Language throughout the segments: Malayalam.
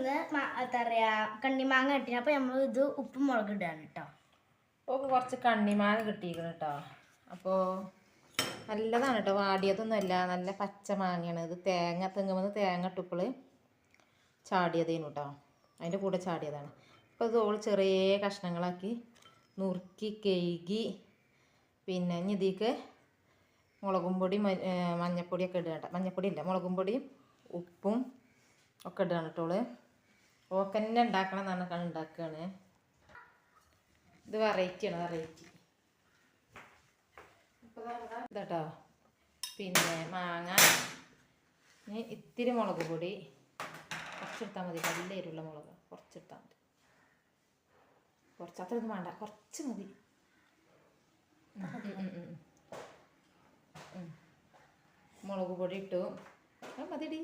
ഇന്ന് മ- എന്താ പറയാ കണ്ണിമാങ്ങ കിട്ടി അപ്പൊ നമ്മൾ ഇത് ഉപ്പും മുളക് ഇടാണ് കേട്ടോ അപ്പോൾ കുറച്ച് കണ്ണിമാങ്ങ കിട്ടിയിരിക്കണം കേട്ടോ അപ്പോൾ നല്ലതാണ് കേട്ടോ വാടിയതൊന്നുമല്ല നല്ല പച്ച മാങ്ങയാണ്. ഇത് തേങ്ങ തെങ്ങുമെന്ന് തേങ്ങ ഇട്ടുപ്പൾ ചാടിയതേനു കേട്ടോ അതിന്റെ കൂടെ ചാടിയതാണ്. അപ്പോൾ ഇത് ഓൾ ചെറിയ കഷ്ണങ്ങളാക്കി നുറുക്കി കഴുകി പിന്നെ ഇനി ഇതിക്ക് മുളകും പൊടി മഞ്ഞപ്പൊടിയൊക്കെ ഇടുക മഞ്ഞപ്പൊടി ഇല്ല. മുളകും പൊടിയും ഉപ്പും ഒക്കെ ഇടുകയാണ് കേട്ടോൾ ഓക്കന്നെ ഉണ്ടാക്കണം എന്നാണ് കണ്ട് ഉണ്ടാക്കുകയാണ് ഇത് വെറൈറ്റിയാണ് വെറൈറ്റി ഇതാട്ടോ. പിന്നെ മാങ്ങ ഇത്തിരി മുളക് പൊടി. കുറച്ചെടുത്താൽ മതി നല്ല എരിവുള്ള മുളക്. കുറച്ചെടുത്താൽ മതി. കുറച്ച് അത്രയൊന്നും വേണ്ട. കുറച്ച് മതി. മുളക് പൊടി ഇട്ടു. മതിടി.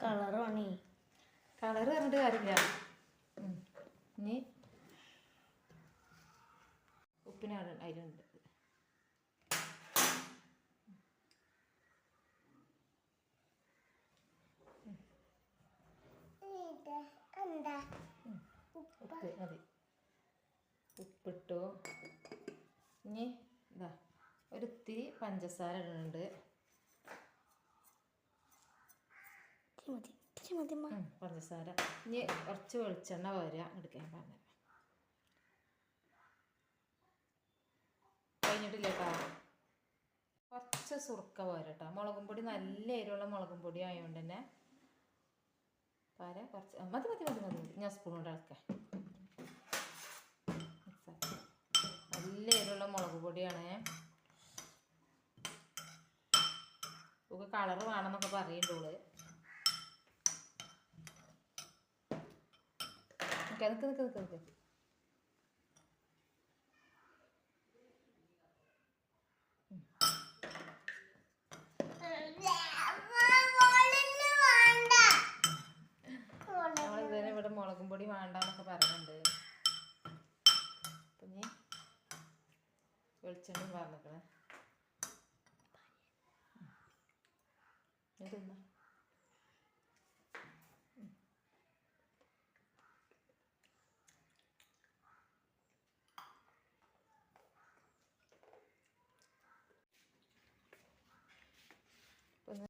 കളറാണ് കളറ് പറഞ്ഞിട്ട് കാര്യമില്ല. ഇനി ഉപ്പിനാണ് അതിലുണ്ട് ഉപ്പ് ഉപ്പിട്ടു. ഇനി ഇതാ ഒരു പഞ്ചസാര ഇടുന്നുണ്ട്. മതി ഇത്തിരി മതി അമ്മ. ഉം, പഞ്ചസാര ഇനി കുറച്ച് വെളിച്ചെണ്ണ വരിക എടുക്കാൻ പറഞ്ഞു കഴിഞ്ഞിട്ടില്ല കേട്ടോ കുറച്ച് സുറുക്ക പോരട്ടോ മുളകും പൊടി നല്ല എരിവുള്ള മുളകും പൊടി ആയതുകൊണ്ട് തന്നെ പാര. കുറച്ച് മതി മതി മതി മതി മതി. ഞാൻ സ്പൂൺ കൊണ്ട് ഇളക്കാം നല്ല എരിവുള്ള മുളക് പൊടിയാണ്. കളറ് വേണമെന്നൊക്കെ പറയുന്നുള്ളൂ നിൽക്ക നിൽക്ക് നിൽക്ക് നിൽക്ക് നിൽക്ക് ഇവിടെ മുളകും പൊടി വേണ്ടെന്നൊക്കെ പറയുന്നുണ്ട്. പിന്നെ ഇനി വെളിച്ചെണ്ണയും പറഞ്ഞിക്കണേ തിന്നാ.